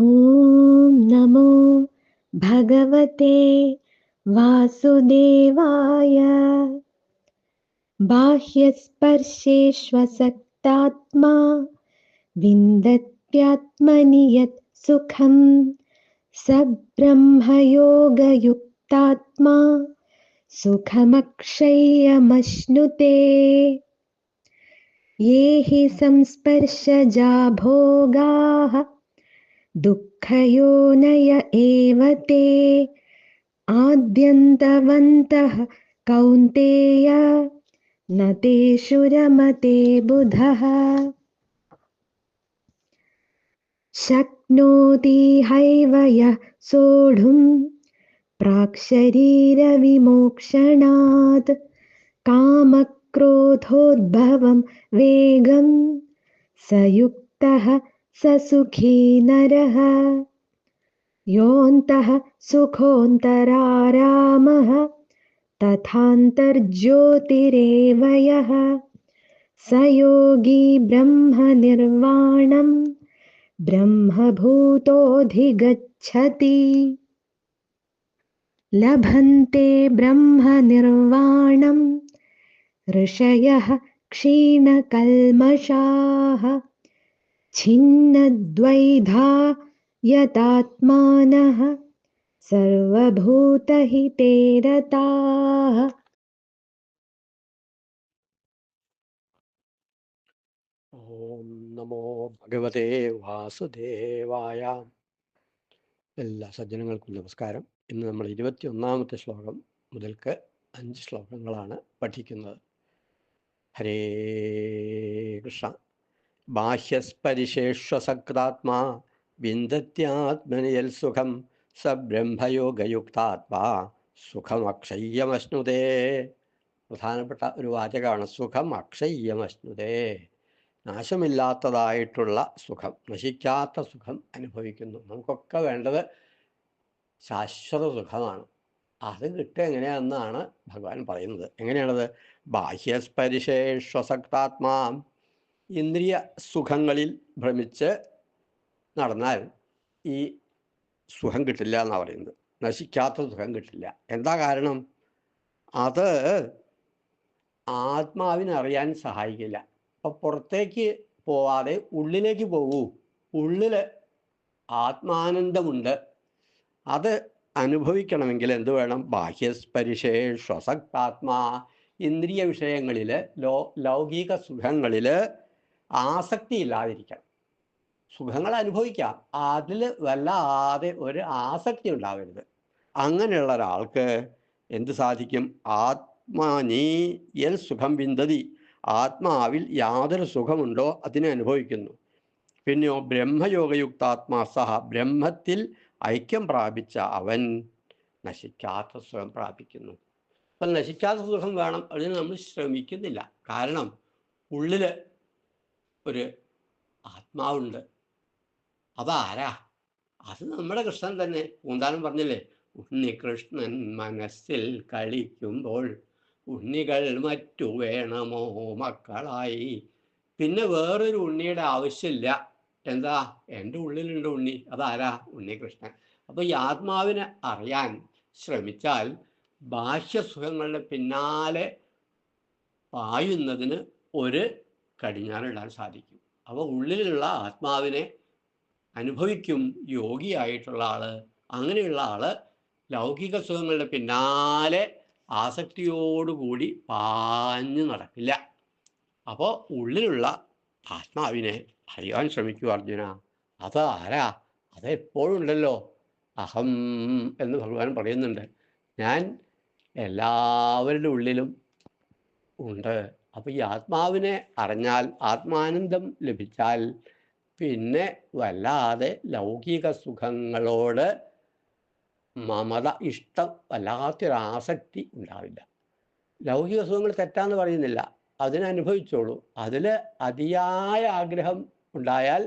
ॐ नमो भगवते वासुदेवाय। बाह्यस्पर्शेष्वसक्तात्मा विन्दत्यात्मनि यत् सुखं स ब्रह्मयोगयुक्तात्मा सुखमक्षय्यमश्नुते। ये हि संस्पर्शजा भोगाः दुःखयोनय एव ते। आद्यन्तवन्तः कौन्तेय न तेषु रमते बुधः। शक्नोति हैव यः सोढुं प्राक्शरीरविमोक्षणात्। कामक्रोधोद्भवं वेगं स युक्तः स सुखी नरः। योऽन्तः सुखोऽन्तरारामः तथान्तर्ज्योतिरेव यः स योगी ब्रह्मनिर्वाणं ब्रह्मभूतोऽधिगच्छति। लभन्ते ब्रह्मनिर्वाणं ऋषयः क्षीणकल्मषाः। छिन्नद्वैधा यतात्मानः सर्वभूतहिते रताः ഓം നമോ ഭഗവതേ വാസുദേവായ എല്ലാ സജ്ജനങ്ങൾക്കും നമസ്കാരം ഇന്ന് നമ്മൾ ഇരുപത്തി ഒന്നാമത്തെ ശ്ലോകം മുതൽക്ക് അഞ്ച് ശ്ലോകങ്ങളാണ് പഠിക്കുന്നത് ഹരേ കൃഷ്ണ ബാഹ്യസ്പരിശേഷ്വസക്താത്മാ വിന്ദത്യാത്മനിയൽ സുഖം സ ബ്രഹ്മയോഗയുക്താത്മാ സുഖമക്ഷയ്യമശ്നുതേ. പ്രധാനപ്പെട്ട ഒരു വാചകമാണ് സുഖം അക്ഷയ്യമശ്നുതേ നാശമില്ലാത്തതായിട്ടുള്ള സുഖം നശിക്കാത്ത സുഖം അനുഭവിക്കുന്നു. നമുക്കൊക്കെ വേണ്ടത് ശാശ്വത സുഖമാണ്. അത് കിട്ടുക എങ്ങനെയാണെന്നാണ് ഭഗവാൻ പറയുന്നത്. എങ്ങനെയാണത്? ബാഹ്യസ്പരിശേഷ്വസക്താത്മാ ഇന്ദ്രിയ സുഖങ്ങളിൽ ഭ്രമിച്ച് നടന്നാൽ ഈ സുഖം കിട്ടില്ല എന്നാണ് പറയുന്നത്. നശിക്കാത്ത സുഖം കിട്ടില്ല. എന്താ കാരണം? അത് ആത്മാവിനെ അറിയാൻ സഹായിക്കില്ല. അപ്പം പുറത്തേക്ക് പോവാതെ ഉള്ളിലേക്ക് പോകൂ. ഉള്ളിൽ ആത്മാനന്ദമുണ്ട്. അത് അനുഭവിക്കണമെങ്കിൽ എന്ത് വേണം? ബാഹ്യസ്പരിശേ ശ്വസക്താത്മാ ഇന്ദ്രിയ വിഷയങ്ങളിൽ ലോ ലൗകിക സുഖങ്ങളിൽ ആസക്തി ഇല്ലാതിരിക്കണം സുഖങ്ങൾ അനുഭവിക്കാം. അതിൽ വല്ലാതെ ഒരു ആസക്തി ഉണ്ടാവരുത്. അങ്ങനെയുള്ള ഒരാൾക്ക് എന്ത് സാധിക്കും? ആത്മാനീ എൽ സുഖം വിന്തതി. ആത്മാവിൽ യാതൊരു സുഖമുണ്ടോ? അതിനെ അനുഭവിക്കുന്നു. പിന്നെയോ ബ്രഹ്മയോഗയുക്താത്മാ സഹ. ബ്രഹ്മത്തിൽ ഐക്യം പ്രാപിച്ച അവൻ നശിക്കാത്ത സുഖം പ്രാപിക്കുന്നു. അപ്പം നശിക്കാത്ത സുഖം വേണം. അതിന് നമ്മൾ ശ്രമിക്കുന്നില്ല. കാരണം ഉള്ളിൽ ഒരു ആത്മാവുണ്ട്. അതാരാ? അത് നമ്മുടെ കൃഷ്ണൻ തന്നെ. പൂന്താനം പറഞ്ഞില്ലേ? ഉണ്ണികൃഷ്ണൻ മനസ്സിൽ കളിക്കുമ്പോൾ ഉണ്ണികൾ മറ്റു വേണമോ മക്കളായി? പിന്നെ വേറൊരു ഉണ്ണിയുടെ ആവശ്യമില്ല. എന്താ? എന്റെ ഉള്ളിലുണ്ട് ഉണ്ണി. അതാരാ? ഉണ്ണികൃഷ്ണൻ അപ്പോൾ ഈ ആത്മാവിനെ അറിയാൻ ശ്രമിച്ചാൽ ബാഹ്യസുഖങ്ങളുടെ പിന്നാലെ പായുന്നതിന് ഒരു കടിഞ്ഞാണിടാൻ സാധിക്കും. അപ്പോൾ ഉള്ളിലുള്ള ആത്മാവിനെ അനുഭവിക്കും യോഗിയായിട്ടുള്ള ആൾ അങ്ങനെയുള്ള ആൾ ലൗകിക സുഖങ്ങളുടെ പിന്നാലെ ആസക്തിയോടുകൂടി പാഞ്ഞു നടക്കില്ല. അപ്പോൾ ഉള്ളിലുള്ള ആത്മാവിനെ അറിയാൻ ശ്രമിക്കൂ അർജുന. അത് ആരാ? അത് എപ്പോഴും ഉണ്ടല്ലോ. അഹം എന്ന് ഭഗവാൻ പറയുന്നുണ്ട്. ഞാൻ എല്ലാവരുടെ ഉള്ളിലും ഉണ്ട്. അപ്പോൾ ഈ ആത്മാവിനെ അറിഞ്ഞാൽ ആത്മാനന്ദം ലഭിച്ചാൽ പിന്നെ വല്ലാതെ ലൗകിക സുഖങ്ങളോട് മമത ഇഷ്ടം വല്ലാത്തൊരാസക്തി ഉണ്ടാവില്ല. ലൗകിക സുഖങ്ങൾ തെറ്റാന്ന് പറയുന്നില്ല. അതിനനുഭവിച്ചോളൂ അതിൽ അതിയായ ആഗ്രഹം ഉണ്ടായാൽ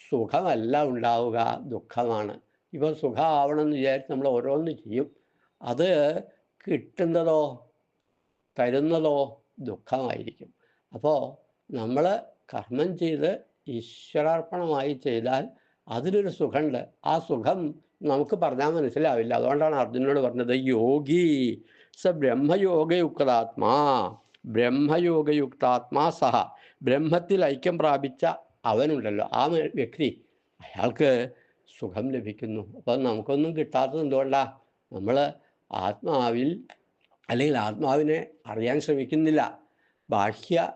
സുഖമല്ല ഉണ്ടാവുക ദുഃഖമാണ്. ഇപ്പോൾ സുഖമാവണം എന്ന് വിചാരിച്ച് നമ്മൾ ഓരോന്ന് ചെയ്യും. അത് കിട്ടുന്നതോ തരുന്നതോ ദുഃഖമായിരിക്കും. അപ്പോൾ നമ്മൾ കർമ്മം ചെയ്ത് ഈശ്വരാർപ്പണമായി ചെയ്താൽ അതിലൊരു സുഖമുണ്ട് ആ സുഖം നമുക്ക് പറഞ്ഞാൽ മനസ്സിലാവില്ല. അതുകൊണ്ടാണ് അർജുനോട് പറഞ്ഞത് യോഗി സ ബ്രഹ്മയോഗയുക്താത്മാ ബ്രഹ്മയോഗയുക്താത്മാ സഹ. ബ്രഹ്മത്തിൽ ഐക്യം പ്രാപിച്ച അവനുണ്ടല്ലോ. ആ വ്യക്തി അയാൾക്ക് സുഖം ലഭിക്കുന്നു. അപ്പം നമുക്കൊന്നും കിട്ടാത്തത് എന്തുകൊണ്ടാണ് നമ്മൾ ആത്മാവിൽ അല്ലെങ്കിൽ ആത്മാവിനെ അറിയാൻ ശ്രമിക്കുന്നില്ല. ബാഹ്യ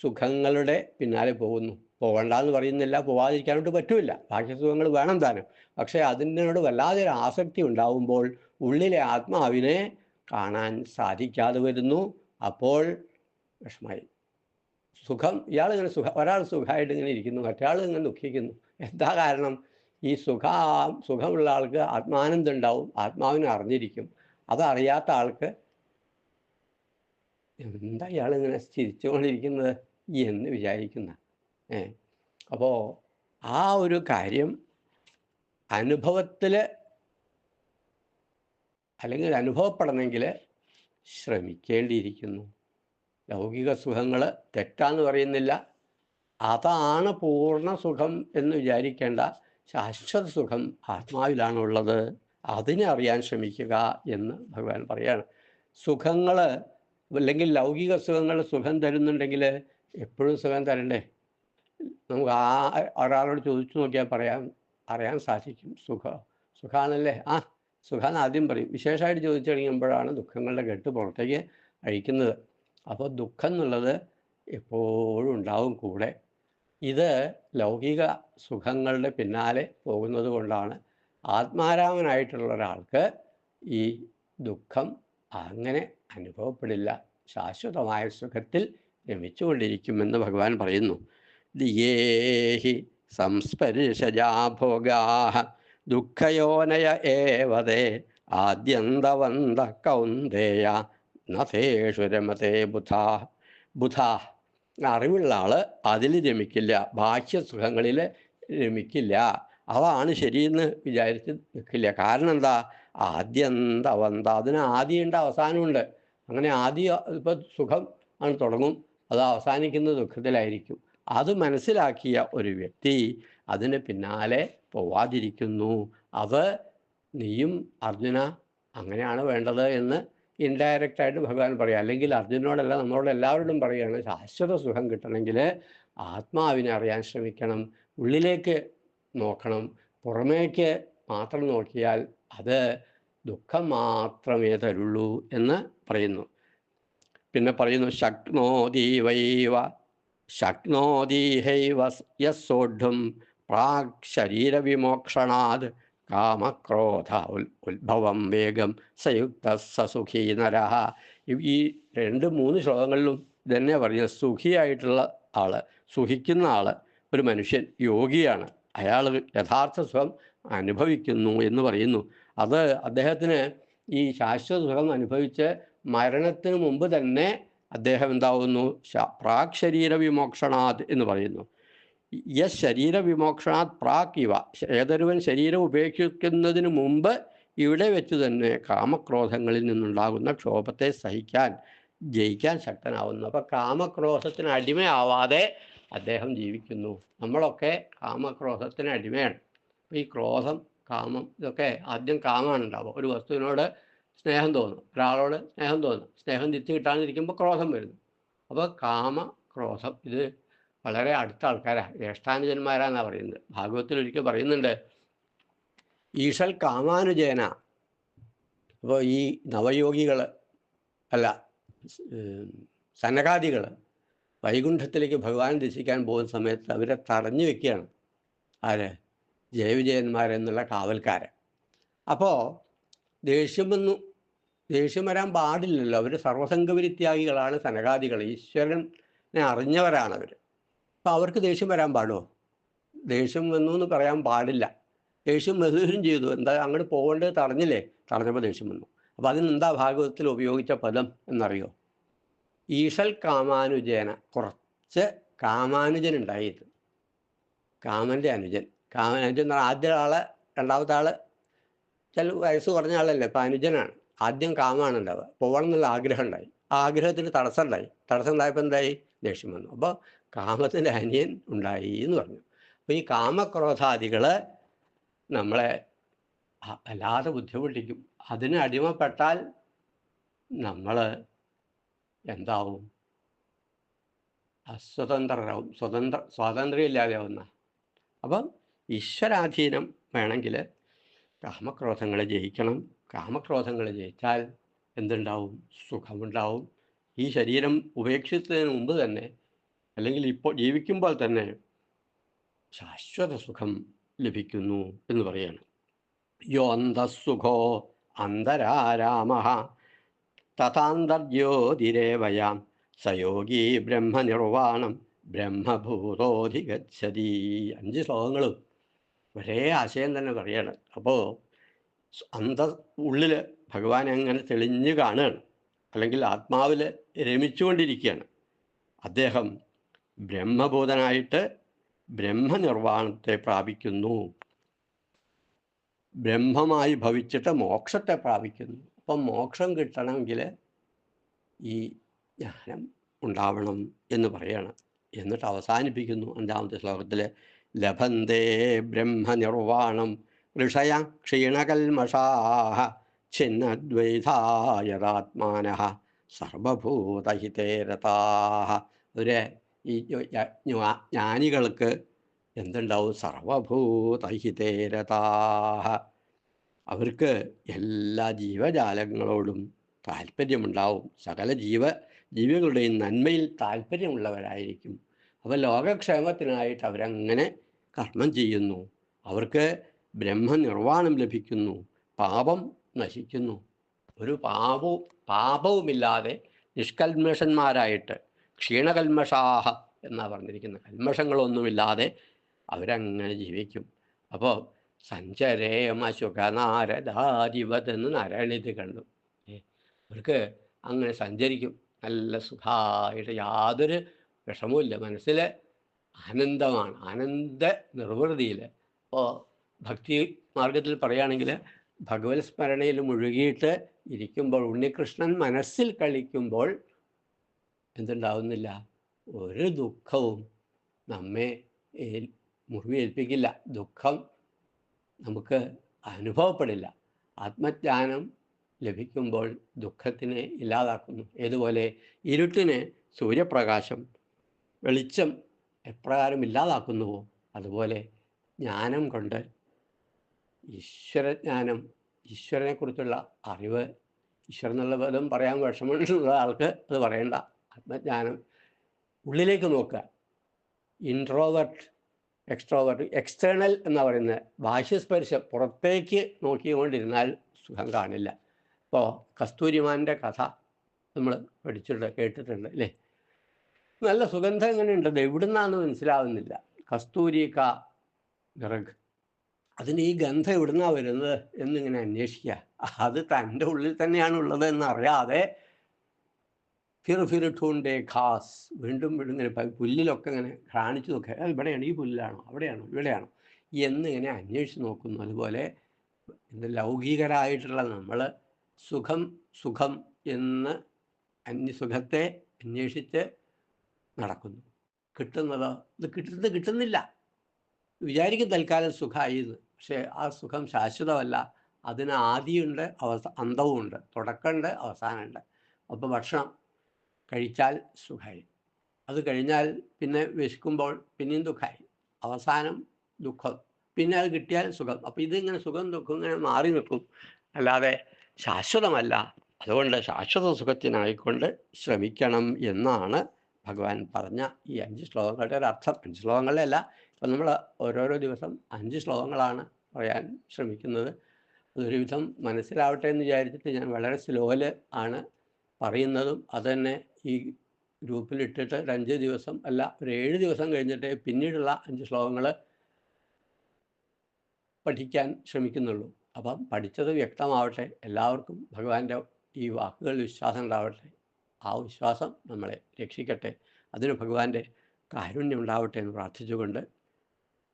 സുഖങ്ങളുടെ പിന്നാലെ പോകുന്നു. പോകണ്ട എന്ന് പറയുന്നില്ല പോവാതിരിക്കാനായിട്ട് പറ്റില്ല. ബാഹ്യ സുഖങ്ങൾ വേണം താനും. പക്ഷേ അതിനോട് വല്ലാതെ ഒരു ആസക്തി ഉണ്ടാവുമ്പോൾ ഉള്ളിലെ ആത്മാവിനെ കാണാൻ സാധിക്കാതെ വരുന്നു. അപ്പോൾ വിഷമായി സുഖം ഇയാൾ ഇങ്ങനെ സുഖ ഒരാൾ സുഖമായിട്ട് ഇങ്ങനെ ഇരിക്കുന്നു മറ്റയാൾ ഇങ്ങനെ ദുഃഖിക്കുന്നു. എന്താ കാരണം? ഈ സുഖ സുഖമുള്ള ആൾക്ക് ആത്മാനന്ദം ഉണ്ടാവും ആത്മാവിനെ അറിഞ്ഞിരിക്കും. അതറിയാത്ത ആൾക്ക് എന്താ ഇയാൾ ഇങ്ങനെ ചിരിച്ചുകൊണ്ടിരിക്കുന്നത് എന്ന് വിചാരിക്കുന്ന ഏ? അപ്പോൾ ആ ഒരു കാര്യം അനുഭവത്തിൽ അല്ലെങ്കിൽ അനുഭവപ്പെടണമെങ്കിൽ ശ്രമിക്കേണ്ടിയിരിക്കുന്നു. ലൗകിക സുഖങ്ങൾ തെറ്റാന്ന് പറയുന്നില്ല. അതാണ് പൂർണ സുഖം എന്ന് വിചാരിക്കേണ്ട ശാശ്വത സുഖം ആത്മാവിലാണുള്ളത്. അതിനെ അറിയാൻ ശ്രമിക്കുക എന്ന് ഭഗവാൻ പറയാണ്. സുഖങ്ങൾ അല്ലെങ്കിൽ ലൗകിക സുഖങ്ങൾ സുഖം തരുന്നുണ്ടെങ്കിൽ എപ്പോഴും സുഖം തരണ്ടേ? നമുക്ക് ആ ഒരാളോട് ചോദിച്ചു നോക്കിയാൽ പറയാൻ അറിയാൻ സാധിക്കും. സുഖ സുഖാണല്ലേ? ആ സുഖാന്ന് ആദ്യം പറയും. വിശേഷമായിട്ട് ചോദിച്ചു കഴിയുമ്പോഴാണ് ദുഃഖങ്ങളുടെ കെട്ട് പുറത്തേക്ക് അഴിക്കുന്നത്. അപ്പോൾ ദുഃഖം എന്നുള്ളത് എപ്പോഴും ഉണ്ടാവും കൂടെ. ഇത് ലൗകിക സുഖങ്ങളുടെ പിന്നാലെ പോകുന്നത് കൊണ്ടാണ് ആത്മാരാമനായിട്ടുള്ള ഒരാൾക്ക് ഈ ദുഃഖം അങ്ങനെ അനുഭവപ്പെടില്ല. ശാശ്വതമായ സുഖത്തിൽ രമിച്ചുകൊണ്ടിരിക്കുമെന്ന് ഭഗവാൻ പറയുന്നു. ദിയേഹി സംസ്പരിശജാ ഭോഗാ ദുഃഖയോനയ ഏവതേ ആദ്യന്തവന്ത കൗന്ദേയ നഥേഷു രമതേ ബുധാ. ബുധാ. അറിവുള്ള ആൾ അതിൽ രമിക്കില്ല. ബാഹ്യ സുഖങ്ങളിൽ രമിക്കില്ല. അതാണ് ശരിയെന്ന് വിചാരിച്ച് നിൽക്കില്ല. കാരണം എന്താ? ആദ്യന്തവന്ത അതിന് ആദ്യമുണ്ട് അവസാനമുണ്ട്. അങ്ങനെ ആദ്യം ഇപ്പം സുഖം ആണ് തുടങ്ങും. അത് അവസാനിക്കുന്ന ദുഃഖത്തിലായിരിക്കും. അത് മനസ്സിലാക്കിയ ഒരു വ്യക്തി അതിന് പിന്നാലെ പോവാതിരിക്കുന്നു. അത് നീയും അർജുന അങ്ങനെയാണ് വേണ്ടത് എന്ന് ഇൻഡയറക്റ്റ് ആയിട്ട് ഭഗവാൻ പറയുക അല്ലെങ്കിൽ അർജുനോടല്ല നമ്മളോട് എല്ലാവരോടും പറയുകയാണ് ശാശ്വത സുഖം കിട്ടണമെങ്കിൽ ആത്മാവിനെ അറിയാൻ ശ്രമിക്കണം. ഉള്ളിലേക്ക് നോക്കണം. പുറമേക്ക് മാത്രം നോക്കിയാൽ അത് ദുഃഖം മാത്രമേ തരുള്ളൂ എന്ന് പറയുന്നു. പിന്നെ പറയുന്നു ശക്നോദീവൈവ വൈവ ശക്നോതി ഹൈവ യസ്സോഢും പ്രാക് ശരീരവിമോക്ഷണാത് കാമക്രോധ ഉൽ ഉത്ഭവം വേഗം സയുക്ത സസുഖീ നരഹ. ഈ രണ്ട് മൂന്ന് ശ്ലോകങ്ങളിലും ഇതന്നെ പറഞ്ഞ സുഖിയായിട്ടുള്ള ആൾ സുഖിക്കുന്ന ആൾ ഒരു മനുഷ്യൻ യോഗിയാണ്. അയാൾ യഥാർത്ഥ സ്വം അനുഭവിക്കുന്നു എന്ന് പറയുന്നു. അത് അദ്ദേഹത്തിന് ഈ ശാശ്വത സുഖം അനുഭവിച്ച് മരണത്തിന് മുമ്പ് തന്നെ അദ്ദേഹം എന്താവുന്നു? പ്രാക് ശരീര വിമോക്ഷണാത് എന്ന് പറയുന്നു. യസ് ശരീര വിമോക്ഷണാത് പ്രാക് ഇവ. ഏതൊരുവൻ ശരീരം ഉപേക്ഷിക്കുന്നതിന് മുമ്പ് ഇവിടെ വെച്ച് തന്നെ കാമക്രോധങ്ങളിൽ നിന്നുണ്ടാകുന്ന ക്ഷോഭത്തെ സഹിക്കാൻ ജയിക്കാൻ ശക്തനാവുന്നു. അപ്പം കാമക്രോധത്തിന് അടിമയാവാതെ അദ്ദേഹം ജീവിക്കുന്നു. നമ്മളൊക്കെ കാമക്രോധത്തിന് അടിമയാണ്. അപ്പൊ ഈ ക്രോധം കാമം ഇതൊക്കെ ആദ്യം കാമാണ് ഉണ്ടാവുക ഒരു വസ്തുവിനോട് സ്നേഹം തോന്നും ഒരാളോട് സ്നേഹം തോന്നും. സ്നേഹം തിരിച്ച് കിട്ടാതിരിക്കുമ്പോൾ ക്രോധം വരുന്നു. അപ്പോൾ കാമ ക്രോധം ഇത് വളരെ അടുത്ത ആൾക്കാരാണ് ജ്യേഷ്ഠാനുജന്മാരാന്നാണ് പറയുന്നത്. ഭാഗവത്തിൽ ഒരിക്കൽ പറയുന്നുണ്ട് ഈശൽ കാമാനുജേന. അപ്പോൾ ഈ നവയോഗികൾ അല്ല സനകാദികൾ വൈകുണ്ഠത്തിലേക്ക് ഭഗവാൻ ദർശിക്കാൻ പോകുന്ന സമയത്ത് അവരെ തടഞ്ഞു വെക്കുകയാണ്. ആര്? ജയവിജയന്മാരെന്നുള്ള കാവൽക്കാരൻ. അപ്പോൾ ദേഷ്യം വന്നു. ദേഷ്യം വരാൻ പാടില്ലല്ലോ. അവർ സർവസംഗവിരിത്യാഗികളാണ് സനകാദികൾ. ഈശ്വരനെ അറിഞ്ഞവരാണ് അവർ അപ്പോൾ അവർക്ക് ദേഷ്യം വരാൻ പാടുമോ ദേഷ്യം വന്നു എന്ന് പറയാൻ പാടില്ല. ദേഷ്യം വരികയും ചെയ്തു. എന്താ അങ്ങോട്ട് പോകേണ്ടത് തടഞ്ഞില്ലേ? തടഞ്ഞപ്പോൾ ദേഷ്യം വന്നു. അതിന് എന്താ ഭാഗവതത്തിൽ ഉപയോഗിച്ച പദം എന്നറിയോ? ഈശൽ കാമാനുജേന. കുറച്ച് കാമാനുജൻ ഉണ്ടായത് കാമന്റെ അനുജൻ. കാമാനുജൻ എന്ന് പറഞ്ഞാൽ ആദ്യ ആൾ രണ്ടാമത്തെ ആൾ ചില വയസ്സ് കുറഞ്ഞ ആളല്ലേ ഇപ്പം അനുജനാണ്. ആദ്യം കാമാണ് ഉണ്ടാവുക പോകണം എന്നുള്ള ആഗ്രഹം ഉണ്ടായി ആ ആഗ്രഹത്തിന് തടസ്സം ഉണ്ടായി തടസ്സം ഉണ്ടായപ്പോൾ എന്തായി? ദേഷ്യം വന്നു. അപ്പോൾ കാമത്തിന്റെ അനിയൻ ഉണ്ടായി എന്ന് പറഞ്ഞു. അപ്പോൾ ഈ കാമക്രോധാദികൾ നമ്മളെ അല്ലാതെ ബുദ്ധിമുട്ടിക്കും. അതിന് അടിമപ്പെട്ടാൽ നമ്മൾ എന്താവും? അസ്വതന്ത്രരാവും. സ്വതന്ത്ര സ്വാതന്ത്ര്യമില്ലാതെയാവുന്ന. അപ്പം ഈശ്വരാധീനം വേണമെങ്കിൽ കാമക്രോധങ്ങളെ ജയിക്കണം. കാമക്രോധങ്ങളെ ജയിച്ചാൽ എന്തുണ്ടാവും? സുഖമുണ്ടാവും. ഈ ശരീരം ഉപേക്ഷിച്ചതിന് മുമ്പ് തന്നെ അല്ലെങ്കിൽ ഇപ്പോൾ ജീവിക്കുമ്പോൾ തന്നെ ശാശ്വത സുഖം ലഭിക്കുന്നു എന്ന് പറയാണ്. യോ അന്തസുഖോ അന്തരാരാമ തഥാന്തർജ്യോതിരേവയാം സയോഗി ബ്രഹ്മനിർവാണം ബ്രഹ്മഭൂതോധിഗച്ഛതി. അഞ്ച് ശ്ലോകങ്ങളും ഒരേ ആശയം തന്നെ പറയാണ്. അപ്പോൾ അന്ത ഉള്ളിൽ ഭഗവാൻ അങ്ങനെ തെളിഞ്ഞു കാണുകയാണ് അല്ലെങ്കിൽ ആത്മാവിൽ രമിച്ചുകൊണ്ടിരിക്കുകയാണ്. അദ്ദേഹം ബ്രഹ്മബോധനായിട്ട് ബ്രഹ്മനിർവാണത്തെ പ്രാപിക്കുന്നു. ബ്രഹ്മമായി ഭവിച്ചിട്ട് മോക്ഷത്തെ പ്രാപിക്കുന്നു. അപ്പം മോക്ഷം കിട്ടണമെങ്കിൽ ഈ ജ്ഞാനം ഉണ്ടാവണം എന്ന് പറയണം. എന്നിട്ട് അവസാനിപ്പിക്കുന്നു അഞ്ചാമത്തെ ശ്ലോകത്തിൽ ലഭന്തേ ബ്രഹ്മനിർവാണം ഋഷയ ക്ഷീണകൽമഷാഹ ഛിന്നദ്വൈതായതാത്മാന സർവഭൂതഹിതേരതാഹ ഒരു ഈ ജ്ഞ- ജ്ഞ- ജ്ഞാനികൾക്ക് എന്തുണ്ടാവും? സർവഭൂതഹിതേരതാഹ അവർക്ക് എല്ലാ ജീവജാലങ്ങളോടും താല്പര്യമുണ്ടാവും സകല ജീവ ജീവികളുടെയും നന്മയിൽ താല്പര്യമുള്ളവരായിരിക്കും അപ്പോൾ ലോകക്ഷേമത്തിനായിട്ട് അവരങ്ങനെ കർമ്മം ചെയ്യുന്നു. അവർക്ക് ബ്രഹ്മനിർവാണം ലഭിക്കുന്നു. പാപം നശിക്കുന്നു. ഒരു പാപവും പാപവുമില്ലാതെ നിഷ്കൽമഷന്മാരായിട്ട് ക്ഷീണകൽമഷാഹ എന്നാണ് പറഞ്ഞിരിക്കുന്നത് കൽമഷങ്ങളൊന്നുമില്ലാതെ അവരങ്ങനെ ജീവിക്കും. അപ്പോൾ സഞ്ചരേമ സുഖനാരദാരിവത് എന്ന് നാരായണീത് കണ്ടു അവർക്ക് അങ്ങനെ സഞ്ചരിക്കും. നല്ല സുഖമായിട്ട് യാതൊരു വിഷമവുമില്ല. മനസ്സിൽ ആനന്ദമാണ്. ആനന്ദ നിർവൃതിയിൽ ഇപ്പോൾ ഭക്തി മാർഗത്തിൽ പറയുകയാണെങ്കിൽ ഭഗവത് സ്മരണയിൽ മുഴുകിയിട്ട് ഇരിക്കുമ്പോൾ ഉണ്ണികൃഷ്ണൻ മനസ്സിൽ കളിക്കുമ്പോൾ എന്തുണ്ടാവുന്നില്ല? ഒരു ദുഃഖവും നമ്മെ മുറിവേൽപ്പിക്കില്ല. ദുഃഖം നമുക്ക് അനുഭവപ്പെടില്ല. ആത്മജ്ഞാനം ലഭിക്കുമ്പോൾ ദുഃഖത്തിനെ ഇല്ലാതാക്കുന്നു. ഏതുപോലെ? ഇരുട്ടിന് സൂര്യപ്രകാശം വെളിച്ചം എപ്രകാരം ഇല്ലാതാക്കുന്നുവോ? അതുപോലെ ജ്ഞാനം കൊണ്ട് ഈശ്വരജ്ഞാനം ഈശ്വരനെക്കുറിച്ചുള്ള അറിവ് ഈശ്വരൻ എന്നുള്ള പദം പറയാൻ വിഷമമുള്ള ആൾക്ക് അത് പറയണ്ട. ആത്മജ്ഞാനം ഉള്ളിലേക്ക് നോക്കുക. ഇൻട്രോവേർട്ട് എക്സ്ട്രോവേർട്ട് എക്സ്റ്റേണൽ എന്ന് പറയുന്നത്. ബാഹ്യസ്പർശം പുറത്തേക്ക് നോക്കിക്കൊണ്ടിരുന്നാൽ സുഖം കാണില്ല. ഇപ്പോൾ കസ്തൂരിമാന്റെ കഥ നമ്മൾ പഠിച്ചിട്ടുണ്ട് കേട്ടിട്ടുണ്ട് അല്ലേ? നല്ല സുഗന്ധം എങ്ങനെ ഉണ്ടത് എവിടുന്നാന്ന് മനസ്സിലാവുന്നില്ല. കസ്തൂരിക്ക വിറക് അതിന് ഈ ഗന്ധം എവിടുന്നാ വരുന്നത് എന്നിങ്ങനെ അന്വേഷിക്കുക അത് തന്റെ ഉള്ളിൽ തന്നെയാണ് ഉള്ളത് എന്നറിയാതെ ഫിർ ഖാസ് വീണ്ടും വീണ്ടും ഇങ്ങനെ പുല്ലിലൊക്കെ ഇങ്ങനെ കാണിച്ചു നോക്കുക. "ആ, ഇവിടെയാണ് ഈ പുല്ലിലാണോ അവിടെയാണോ? ഇവിടെയാണോ? എന്നിങ്ങനെ അന്വേഷിച്ച് നോക്കുന്നു. അതുപോലെ ലൗകികരായിട്ടുള്ള നമ്മൾ സുഖം സുഖം എന്ന് അന്യ സുഖത്തെ അന്വേഷിച്ച് നടക്കുന്നു. കിട്ടുന്നതോ ഇത് കിട്ടുന്നത് കിട്ടുന്നില്ല. വിചാരിക്കും തൽക്കാലം സുഖമായി എന്ന്. പക്ഷേ ആ സുഖം ശാശ്വതമല്ല. അതിന് ആദിയുണ്ട് അവസ അന്തവുമുണ്ട്. തുടക്കമുണ്ട് അവസാനമുണ്ട്. അപ്പോൾ ഭക്ഷണം കഴിച്ചാൽ സുഖമായി. അത് കഴിഞ്ഞാൽ പിന്നെ വിശക്കുമ്പോൾ പിന്നെയും ദുഃഖമായി. അവസാനം ദുഃഖം. പിന്നെ അത് കിട്ടിയാൽ സുഖം. അപ്പോൾ ഇതിങ്ങനെ സുഖം ദുഃഖം ഇങ്ങനെ മാറി നിൽക്കും. അല്ലാതെ ശാശ്വതമല്ല. അതുകൊണ്ട് ശാശ്വത സുഖത്തിനായിക്കൊണ്ട് ശ്രമിക്കണം എന്നാണ് ഭഗവാൻ പറഞ്ഞ ഈ അഞ്ച് ശ്ലോകങ്ങളുടെ ഒരു അർത്ഥം. അഞ്ച് ശ്ലോകങ്ങളുടെ അല്ല ഇപ്പം നമ്മൾ ഓരോരോ ദിവസം അഞ്ച് ശ്ലോകങ്ങളാണ് പറയാൻ ശ്രമിക്കുന്നത്. അതൊരുവിധം മനസ്സിലാവട്ടെ എന്ന് വിചാരിച്ചിട്ട് ഞാൻ വളരെ സ്ലോയിൽ ആണ് പറയുന്നതും. അതുതന്നെ ഈ ഗ്രൂപ്പിലിട്ടിട്ട് ഒരു അഞ്ച് ദിവസം അല്ല ഒരു ഏഴ് ദിവസം കഴിഞ്ഞിട്ട് പിന്നീടുള്ള അഞ്ച് ശ്ലോകങ്ങൾ പഠിക്കാൻ ശ്രമിക്കുന്നുള്ളൂ. അപ്പം പഠിച്ചത് വ്യക്തമാവട്ടെ എല്ലാവർക്കും ഭഗവാന്റെ ഈ വാക്കുകൾ വിശ്വാസം ഉണ്ടാവട്ടെ ആ വിശ്വാസം നമ്മളെ രക്ഷിക്കട്ടെ. അതിന് ഭഗവാന്റെ കാരുണ്യം ഉണ്ടാവട്ടെ എന്ന് പ്രാർത്ഥിച്ചുകൊണ്ട്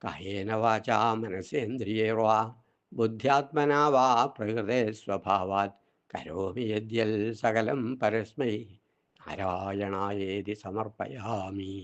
കഹേന വാച മനസേന്ദ്രിയേർവാ ബുദ്ധ്യാത്മനാ വാ പ്രകൃതേ സ്വഭാവാത് കരോമി യദ്യൽ സകലം പരസ്മൈ. നാരായണായേതി സമർപ്പയാമി.